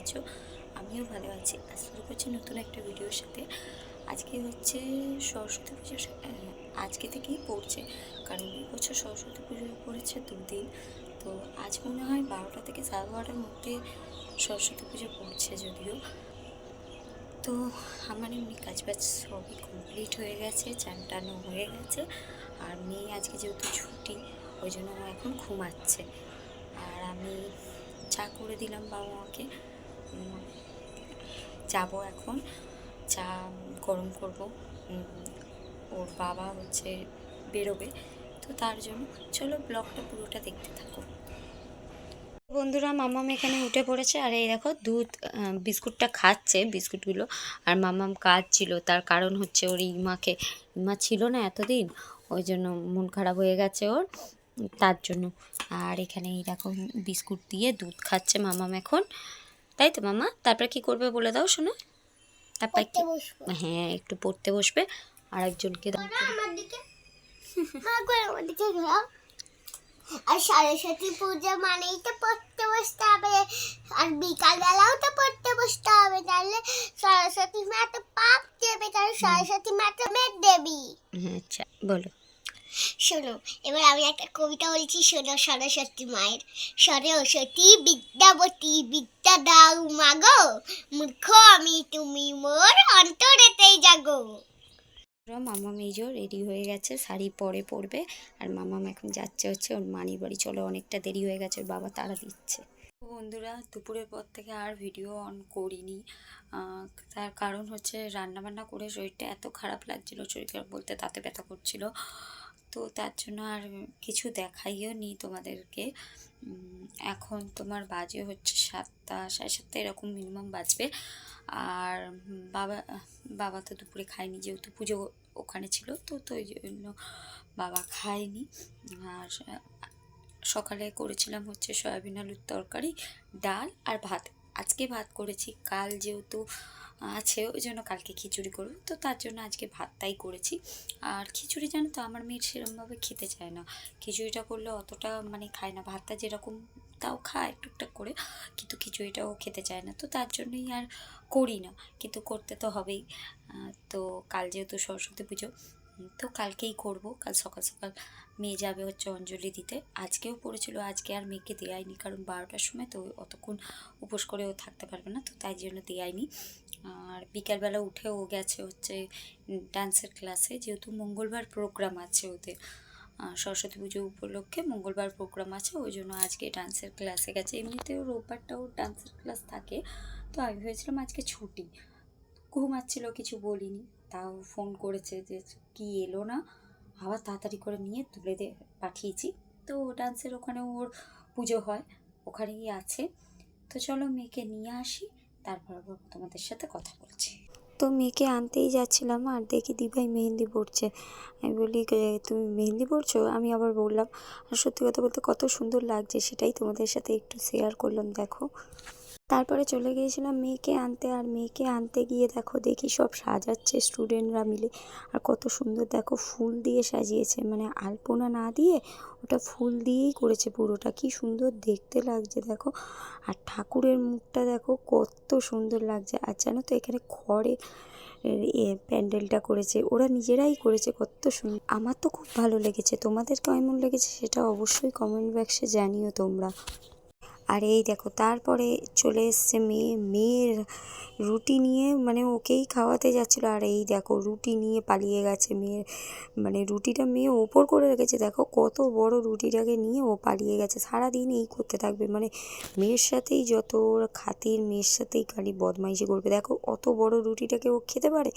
আছো? আমিও ভালো আছি। আজ শুরু করছি নতুন একটা ভিডিওর সাথে। আজকে হচ্ছে সরস্বতী পুজো আজকে থেকেই পড়ছে। কারণ এই বছর সরস্বতী পুজো পড়েছে দুদিন। তো আজ মনে হয় বারোটা থেকে সাড়ে বারোটার মধ্যে সরস্বতী পুজো পড়ছে যদিও। তো আমার এমনি কাজ বাজ সবই কমপ্লিট হয়ে গেছে, চান টানো হয়ে গেছে। আর মেয়ে আজকে যেহেতু ছুটি, ওই জন্য ও এখন ঘুমাচ্ছে। আর আমি চা করে দিলাম বাবা মাকে। যাব এখন। চা গরম করব। ওর বাবা হচ্ছে বেরোবে। তো তার জন্য চলো ব্লগটা পুরোটা দেখতে থাকো। বন্ধুরা, মামাম এখানে উঠে পড়েছে। আর এই দেখো, দুধ বিস্কুটটা খাচ্ছে, বিস্কুটগুলো। আর মামাম কাজ ছিল তার কারণ হচ্ছে ওর ইমাকে, ইমা ছিল না এতদিন। ওই জন্য মন খারাপ হয়ে গেছে ওর। তার জন্য। আর এখানে এই দেখো, বিস্কুট দিয়ে দুধ খাচ্ছে মামাম এখন। তাই তো মামা তারপর কি করবে বলে দাও শোনো। তারপর কি হ্যাঁ একটু পড়তে বসবে। আর একজনকে দাও আমার দিকে মা করে আমার দিকে ঘোরাও। আর সরস্বতী পূজা মানেই তো পড়তে বসতে হবে। আর বিকাল বেলাও তো পড়তে বসতে হবে তাহলে সরস্বতী মা তো পাপ দেবে তাহলে সরস্বতী মা তো মেঘ দেবী। আচ্ছা বলো। শোনো, এবার আমি একটা কবিতা বলছি, শোনো সরস্বতী মায়ের সরস্বতী বিদ্যাবতী বিদ্যা দাও মাগো, মূর্খ আমি, তুমি মোর অন্তরেতেই জাগো। মামা মেজো রেডি হয়ে গেছে, শাড়ি পরে পরবে, আর মামাম এখন যাচ্ছে হচ্ছে ওর মানির বাড়ি। চলো, অনেকটা দেরি হয়ে গেছে, ওর বাবা তাড়া দিচ্ছে। বন্ধুরা, দুপুরের পর থেকে আর ভিডিও অন করিনি। তার কারণ হচ্ছে রান্না বান্না করে শরীরটা এত খারাপ লাগছিল শরীর বলতে তাতে ব্যথা করছিল। তো তার জন্য আর কিছু দেখাইও নি তোমাদেরকে। এখন তোমার বাজে হচ্ছে সাতটা, সাড়ে সাতটা এরকম মিনিমাম বাজবে। আর বাবা বাবা তো দুপুরে খায়নি যেহেতু পুজো ওখানে ছিল, তো তো ওই জন্য বাবা খায়নি। আর সকালে করেছিলাম হচ্ছে সয়াবিন আলুর তরকারি, ডাল আর ভাত। আজকে ভাত করেছি, কাল যেহেতু আছে, ওই জন্য কালকে খিচুড়ি করব। তো তার জন্য আজকে ভাতটাই করেছি। আর খিচুড়ি জানো তো, আমার মেয়ের সেরকমভাবে খেতে চায় না। খিচুড়িটা করলে অতটা মানে খায় না। ভাতটা যেরকম তাও খায় টুকটাক করে, কিন্তু খিচুড়িটাও খেতে চায় না। তো তার জন্যই আর করি না, কিন্তু করতে তো হবেই। তো কাল যেহেতু সরস্বতী পুজো তো কালকেই করব। কাল সকাল সকাল মেয়ে যাবে হচ্ছে অঞ্জলি দিতে। আজকেও পড়েছিল, আজকে আর মেয়েকে দেয়াইনি, কারণ বারোটার সময় তো অতক্ষণ উপোস করে ও থাকতে পারবে না, তো তাই জন্য দেয়াইনি। আর বিকালবেলা উঠে ও গেছে হচ্ছে ডান্সের ক্লাসে, যেহেতু মঙ্গলবার প্রোগ্রাম আছে ওদের। সরস্বতী পুজো উপলক্ষে মঙ্গলবার প্রোগ্রাম আছে, ওই জন্য আজকে ডান্সের ক্লাসে গেছে। এমনিতেও রোববারটাও ডান্সের ক্লাস থাকে, তো আমি ভেবেছিলাম আজকে ছুটি। ঘুমাচ্ছিল কিছু বলিনি। তাও ফোন করেছে যে কি এলো না, আবার তাড়াতাড়ি করে নিয়ে তুলে দে, পাঠিয়েছি। তো ডান্সের ওখানে ওর পুজো হয়, ওখানেই আছে। তো চলো মেয়েকে নিয়ে আসি তারপর তোমাদের সাথে কথা বলছি। তো মেয়েকে আনতেই যাচ্ছিলাম, আর দেখি দিভাই মেহেন্দি পড়ছে আমি বলি তুমি মেহেন্দি পড়ছো আমি আবার বললাম, আর সত্যি কথা বলতে কত সুন্দর লাগছে। সেটাই তোমাদের সাথে একটু শেয়ার করলাম, দেখো। তারপরে চলে গিয়েছিলাম মেয়েকে আনতে। আর মেয়েকে আনতে গিয়ে দেখো, দেখি সব সাজাচ্ছে স্টুডেন্টরা মিলে। আর কত সুন্দর দেখো, ফুল দিয়ে সাজিয়েছে। মানে আলপনা না দিয়ে ওটা ফুল দিয়েই করেছে পুরোটা। কি সুন্দর দেখতে লাগছে দেখো। আর ঠাকুরের মুখটা দেখো, কত সুন্দর লাগছে। আর জানো তো এখানে খড়ে প্যান্ডেলটা করেছে। ওরা নিজেরাই করেছে, কত সুন্দর আমার তো খুব ভালো লেগেছে। তোমাদের কেমন লেগেছে সেটা অবশ্যই কমেন্ট বক্সে জানিও তোমরা। আর এই দেখো, তারপরে চলে এসছে মেয়ে, মেয়ের রুটি নিয়ে মানে ওকেই খাওয়াতে যাচ্ছিল। আর এই দেখো, রুটি নিয়ে পালিয়ে গেছে মেয়ের মানে রুটিটা মেয়ে ওপর করে রেখেছে। দেখো কত বড় রুটিটাকে নিয়ে ও পালিয়ে গেছে। সারাদিন এই করতে থাকবে। মানে মেয়ের সাথেই যত ওর খাতির, মেয়ের সাথেই খালি বদমাইশি করবে। দেখো অত বড় রুটিটাকে ও খেতে পারে?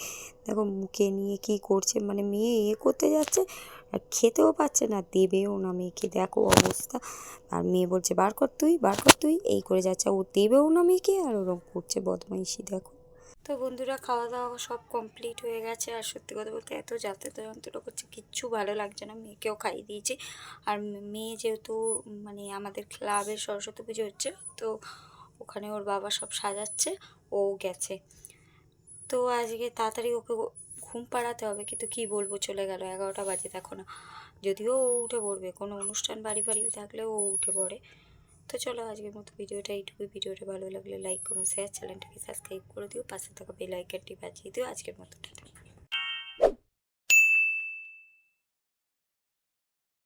দেখো মুখে নিয়ে কি করছে? মানে মেয়ে এ করতে যাচ্ছে আর খেতেও পাচ্ছে না, দেবেও না মেয়েকে। দেখো অবস্থা। আর মেয়ে বলছে, বার কর তুই, বার কর তুই। এই করে যাচ্ছে। ও দেবেও না মেয়েকে আর ওরকম করছে বদমাইশি, দেখো। তো বন্ধুরা খাওয়া দাওয়া সব কমপ্লিট হয়ে গেছে। আর সত্যি কথা বলতে এত যাতায়াত যন্ত্রণা করছে, কিচ্ছু ভালো লাগছে না। মেয়েকেও খাইয়ে দিয়েছি। আর মেয়ে যেহেতু মানে আমাদের ক্লাবের সরস্বতী পুজো হচ্ছে, তো ওখানে ওর বাবা সব সাজাচ্ছে। ও গেছে। তো আজকে তাড়াতাড়ি ওকে ঘুম পাড়াতে হবে, কিন্তু কি বলব চলে গেল, এগারোটা বাজে দেখো না। যদিও ও উঠে পড়বে, কোনো অনুষ্ঠান বাড়ি বাড়ি থাকলে ও উঠে পড়ে। তো চলো আজকের মতো ভিডিওটা এইটুকুই। ভিডিওটা ভালো লাগলে লাইক কমেন্ট শেয়ার চ্যানেলটাকে সাবস্ক্রাইব করে দিও, পাশে থাকা বেল আইকনটি বাজিয়ে দিও। আজকের মতো টাটা।